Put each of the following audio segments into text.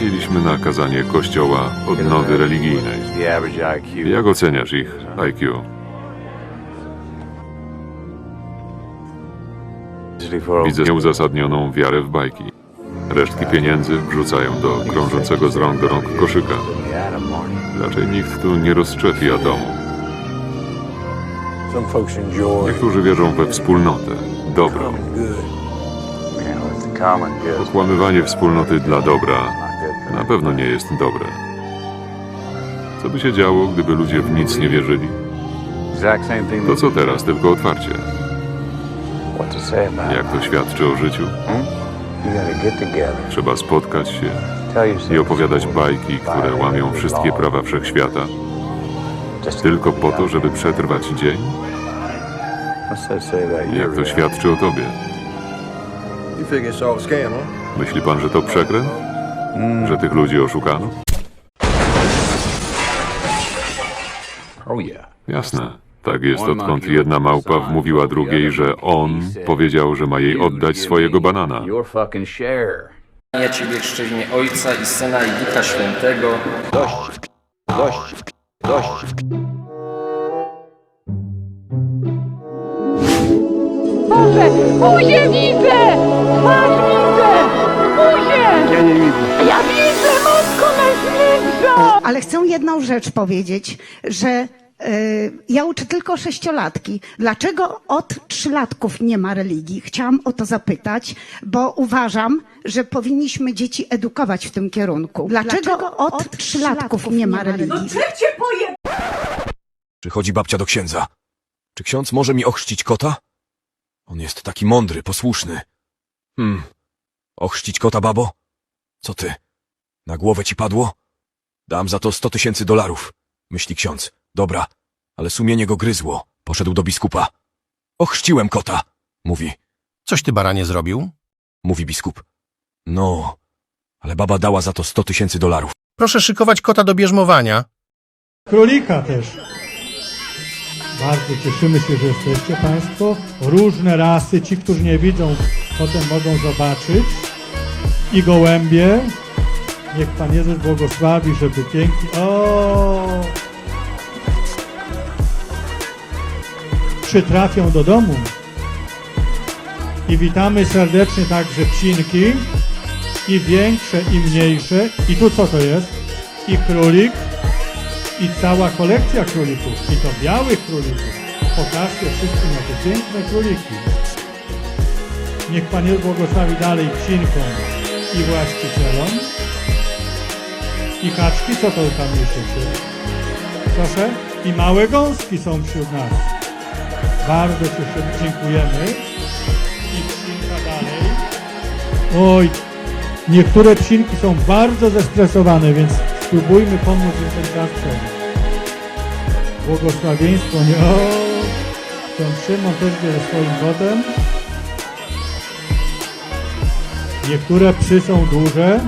Trafiliśmy na kazanie kościoła odnowy religijnej. Jak oceniasz ich IQ? Widzę nieuzasadnioną wiarę w bajki. Resztki pieniędzy wrzucają do krążącego z rąk do rąk koszyka. Raczej nikt tu nie rozszczepi atomu. Niektórzy wierzą we wspólnotę, dobro. Okłamywanie wspólnoty dla dobra na pewno nie jest dobre. Co by się działo, gdyby ludzie w nic nie wierzyli? To co teraz, tylko otwarcie. Jak to świadczy o życiu? Together. Trzeba spotkać się i opowiadać bajki, które łamią wszystkie prawa wszechświata, tylko po to, żeby przetrwać dzień? Jak to świadczy o tobie? Myśli pan, że to przekręt? Że tych ludzi oszukano? Oh yeah. Jasne. Tak jest, odkąd jedna małpa wmówiła drugiej, że on powiedział, że ma jej oddać swojego banana. Your fucking share. Ja Ciebie imię Ojca i Syna i Ducha Świętego. Dość. Dość. Dość. Boże, buzię widzę! Twarz widzę! Buzię! Ja nie widzę. Ja widzę, matko najświętsza! Ale chcę jedną rzecz powiedzieć, że y, ja uczę tylko sześciolatki. Dlaczego od trzylatków nie ma religii? Chciałam o to zapytać, bo uważam, że powinniśmy dzieci edukować w tym kierunku. Dlaczego, od trzylatków nie ma religii? Przychodzi babcia do księdza. Czy ksiądz może mi ochrzcić kota? On jest taki mądry, posłuszny. Hmm. Ochrzcić kota, babo? Co ty? Na głowę ci padło? Dam za to sto tysięcy dolarów, myśli ksiądz. Dobra, ale sumienie go gryzło. Poszedł do biskupa. Ochrzciłem kota, mówi. Coś ty baranie zrobił? Mówi biskup. No, ale baba dała za to sto tysięcy dolarów. Proszę szykować kota do bierzmowania. Królika też. Bardzo cieszymy się, że jesteście Państwo. Różne rasy, ci, którzy nie widzą, potem mogą zobaczyć. I gołębie. Niech Pan Jezus błogosławi, żeby pięknie... O! Przytrafią do domu. I witamy serdecznie także psinki. I większe, i mniejsze. I tu co to jest? I królik i cała kolekcja królików, i to białych królików. Pokażcie wszystkim na te piękne króliki. Niech Pan Jezus błogosławi dalej psinkom i właścicielom. I kaczki, co to tam się? Proszę? I małe gąski są wśród nas. Bardzo cieszymy, dziękujemy. I psinka dalej. Oj, niektóre psinki są bardzo zestresowane, więc spróbujmy pomóc im ten czas. Błogosławieństwo nie... O! Ksiądz Szymon też wie ze swoim kotem. Niektóre psy są duże.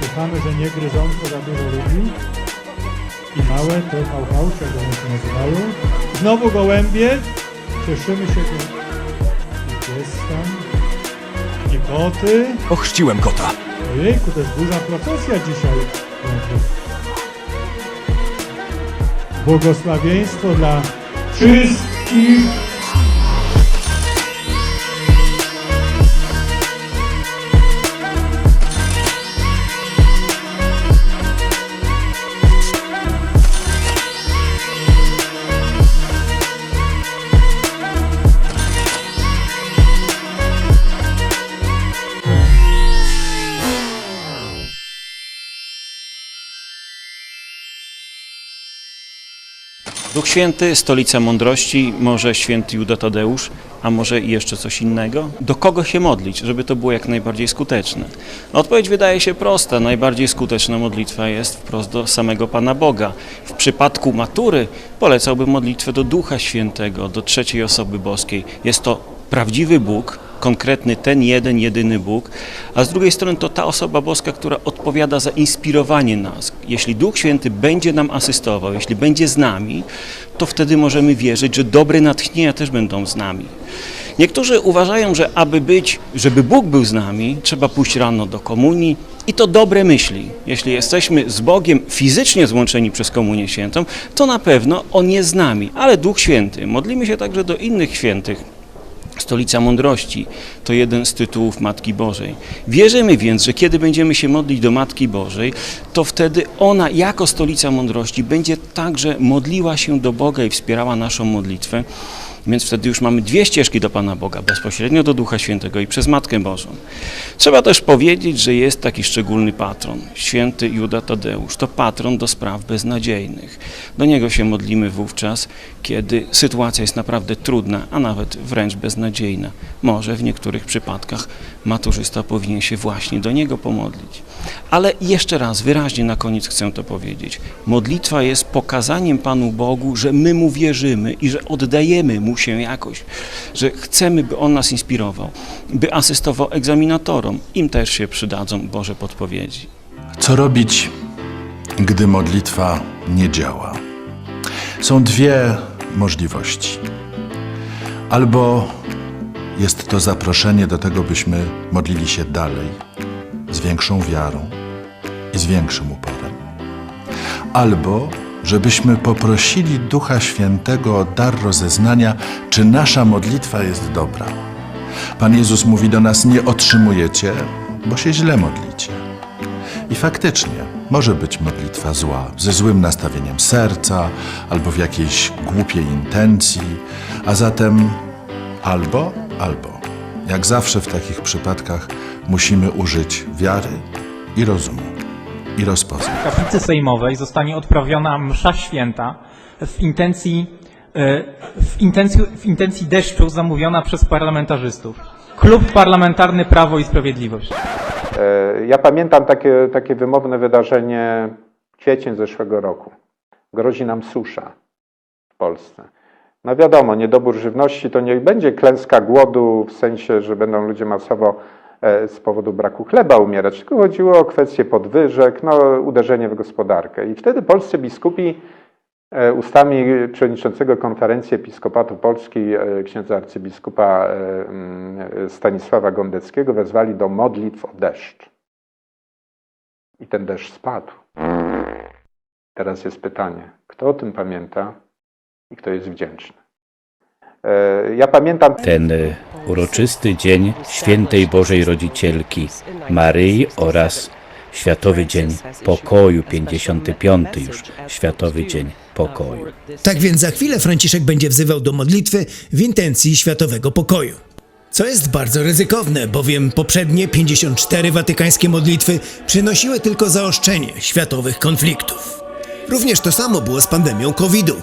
Słuchamy, że nie gryzące za dużo ludzi. I małe to hałhałcze, jak one się nazywają. Znowu gołębie. Cieszymy się, że jest tam. I koty. Ochrzciłem kota. Ojejku, to jest duża procesja dzisiaj. Błogosławieństwo dla wszystkich. Święty, stolica mądrości, może święty Juda Tadeusz, a może i jeszcze coś innego? Do kogo się modlić, żeby to było jak najbardziej skuteczne? No, odpowiedź wydaje się prosta. Najbardziej skuteczna modlitwa jest wprost do samego Pana Boga. W przypadku matury polecałbym modlitwę do Ducha Świętego, do trzeciej osoby boskiej. Jest to prawdziwy Bóg, konkretny ten jeden, jedyny Bóg, a z drugiej strony to ta osoba boska, która odpowiada za inspirowanie nas. Jeśli Duch Święty będzie nam asystował, jeśli będzie z nami, to wtedy możemy wierzyć, że dobre natchnienia też będą z nami. Niektórzy uważają, że aby być, żeby Bóg był z nami, trzeba pójść rano do komunii, I to dobre myśli. Jeśli jesteśmy z Bogiem fizycznie złączeni przez Komunię Świętą, to na pewno On jest z nami, ale Duch Święty. Modlimy się także do innych świętych. Stolica Mądrości to jeden z tytułów Matki Bożej. Wierzymy więc, że kiedy będziemy się modlić do Matki Bożej, to wtedy ona jako Stolica Mądrości będzie także modliła się do Boga i wspierała naszą modlitwę. Więc wtedy już mamy dwie ścieżki do Pana Boga, bezpośrednio do Ducha Świętego i przez Matkę Bożą. Trzeba też powiedzieć, że jest taki szczególny patron, święty Juda Tadeusz. To patron do spraw beznadziejnych. Do niego się modlimy wówczas, kiedy sytuacja jest naprawdę trudna, a nawet wręcz beznadziejna. Może w niektórych przypadkach maturzysta powinien się właśnie do niego pomodlić. Ale jeszcze raz, wyraźnie na koniec chcę to powiedzieć. Modlitwa jest pokazaniem Panu Bogu, że my Mu wierzymy i że oddajemy Mu się jakoś, że chcemy, by On nas inspirował, by asystował egzaminatorom. Im też się przydadzą Boże podpowiedzi. Co robić, gdy modlitwa nie działa? Są dwie możliwości. Albo jest to zaproszenie do tego, byśmy modlili się dalej, z większą wiarą i z większym uporem. Albo żebyśmy poprosili Ducha Świętego o dar rozeznania, czy nasza modlitwa jest dobra. Pan Jezus mówi do nas: Nie otrzymujecie, bo się źle modlicie. I faktycznie może być modlitwa zła, ze złym nastawieniem serca albo w jakiejś głupiej intencji, a zatem albo, albo. Jak zawsze w takich przypadkach musimy użyć wiary i rozumu i rozpoznać. W kaplicy sejmowej zostanie odprawiona msza święta w intencji, e, w intencji, w intencji deszczu zamówiona przez parlamentarzystów. Klub Parlamentarny Prawo i Sprawiedliwość. E, Ja pamiętam takie, takie wymowne wydarzenie kwiecień zeszłego roku. Grozi nam susza w Polsce. No wiadomo, niedobór żywności to nie będzie klęska głodu w sensie, że będą ludzie masowo z powodu braku chleba umierać, tylko chodziło o kwestie podwyżek, no, uderzenie w gospodarkę. I wtedy polscy biskupi e, ustami przewodniczącego konferencji Episkopatu Polski, e, księdza arcybiskupa e, mm, Stanisława Gondeckiego wezwali do modlitw o deszcz. I ten deszcz spadł. Teraz jest pytanie, kto o tym pamięta i kto jest wdzięczny. E, Ja pamiętam Ten uroczysty dzień świętej Bożej Rodzicielki Maryi oraz Światowy Dzień Pokoju, 55. już Światowy Dzień Pokoju. Tak więc za chwilę Franciszek będzie wzywał do modlitwy w intencji światowego pokoju. Co jest bardzo ryzykowne, bowiem poprzednie 54 watykańskie modlitwy przynosiły tylko zaostrzenie światowych konfliktów. Również to samo było z pandemią COVID-u.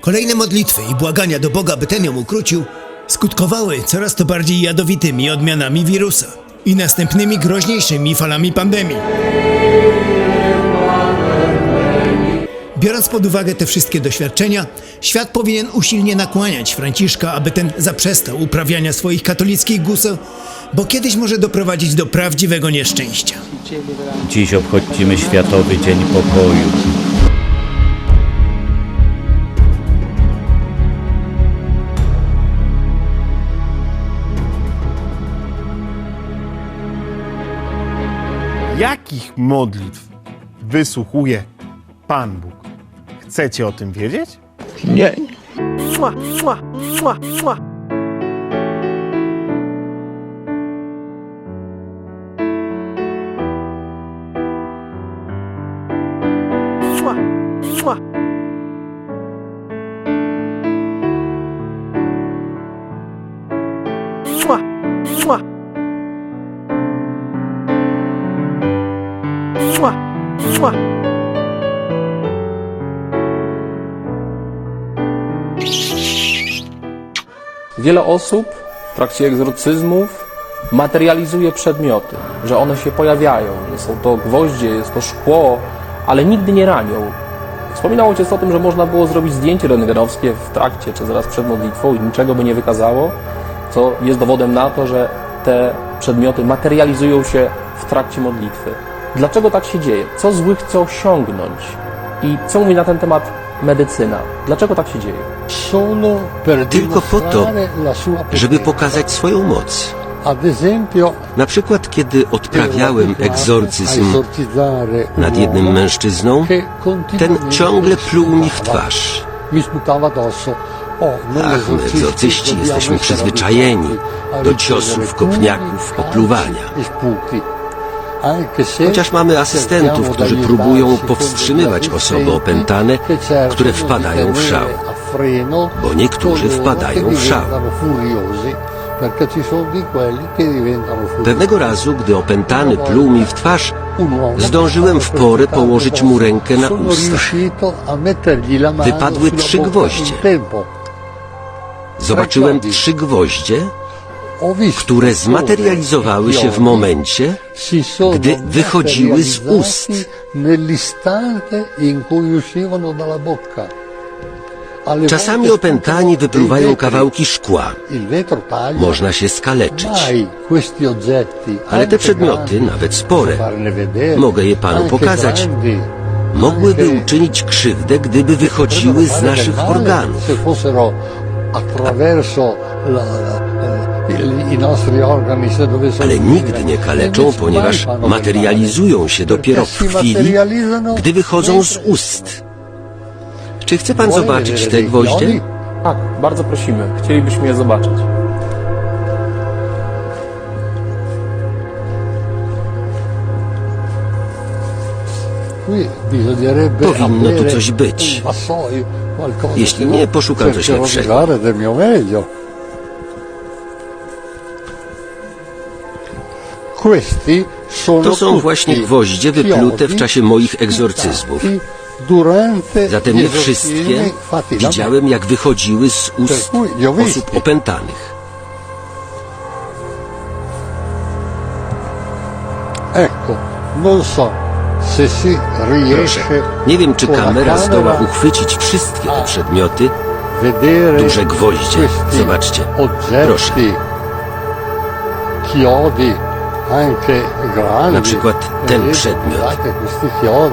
Kolejne modlitwy i błagania do Boga, by ten ją ukrócił, skutkowały coraz to bardziej jadowitymi odmianami wirusa i następnymi groźniejszymi falami pandemii. Biorąc pod uwagę te wszystkie doświadczenia, świat powinien usilnie nakłaniać Franciszka, aby ten zaprzestał uprawiania swoich katolickich guseł, bo kiedyś może doprowadzić do prawdziwego nieszczęścia. Dziś obchodzimy Światowy Dzień Pokoju. Jakich modlitw wysłuchuje Pan Bóg? Chcecie o tym wiedzieć? Nie. Mua, mua, mua, mua. Mua, mua. Wiele osób w trakcie egzorcyzmów materializuje przedmioty, że one się pojawiają. Są to gwoździe, jest to szkło, ale nigdy nie ranią. Wspominał ojciec o tym, że można było zrobić zdjęcie rentgenowskie w trakcie czy zaraz przed modlitwą i niczego by nie wykazało, co jest dowodem na to, że te przedmioty materializują się w trakcie modlitwy. Dlaczego tak się dzieje? Co zły chce osiągnąć? I co mówi na ten temat medycyna? Dlaczego tak się dzieje? Tylko po to, żeby pokazać swoją moc. Na przykład, kiedy odprawiałem egzorcyzm nad jednym mężczyzną, ten ciągle pluł mi w twarz. Ach, my egzorcyści jesteśmy przyzwyczajeni do ciosów, kopniaków, opluwania. Chociaż mamy asystentów, którzy próbują powstrzymywać osoby opętane, które wpadają w szał, bo niektórzy wpadają w szał. Pewnego razu, gdy opętany pluł mi w twarz, zdążyłem w porę położyć mu rękę na usta. Wypadły trzy gwoździe. Zobaczyłem trzy gwoździe, które zmaterializowały się w momencie, gdy wychodziły z ust. Czasami opętani wypluwają kawałki szkła. Można się skaleczyć. Ale te przedmioty, nawet spore, mogę je panu pokazać, mogłyby uczynić krzywdę, gdyby wychodziły z naszych organów. Ale nigdy nie kaleczą, ponieważ materializują się dopiero w chwili, gdy wychodzą z ust. Czy chce pan zobaczyć te gwoździe? Tak, bardzo prosimy. Chcielibyśmy je zobaczyć. Powinno tu coś być. Jeśli nie, poszukam coś lepszego. To są właśnie gwoździe wyplute w czasie moich egzorcyzmów. Zatem nie wszystkie widziałem, jak wychodziły z ust osób opętanych. Proszę, nie wiem, czy kamera zdoła uchwycić wszystkie te przedmioty, duże gwoździe. Zobaczcie, proszę. Na przykład ten przedmiot.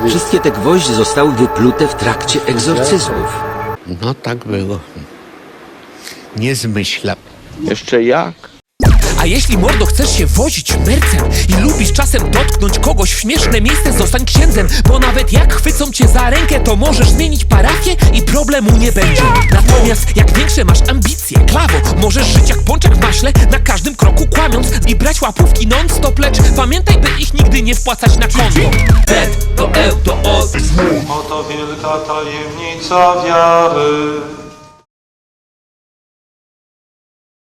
Wszystkie te gwoździe zostały wyplute w trakcie egzorcyzmów. No tak było. Nie zmyślam. Jeszcze jak? Jeśli mordo chcesz się wozić mercem i lubisz czasem dotknąć kogoś w śmieszne miejsce, zostań księdzem, bo nawet jak chwycą cię za rękę, to możesz zmienić parafię i problemu nie będzie. Natomiast jak większe masz ambicje, klawo, możesz żyć jak pączek w maśle, na każdym kroku kłamiąc i brać łapówki non-stop, lecz pamiętaj, by ich nigdy nie wpłacać na konto. Bet to eł to od. Oto wielka tajemnica wiary.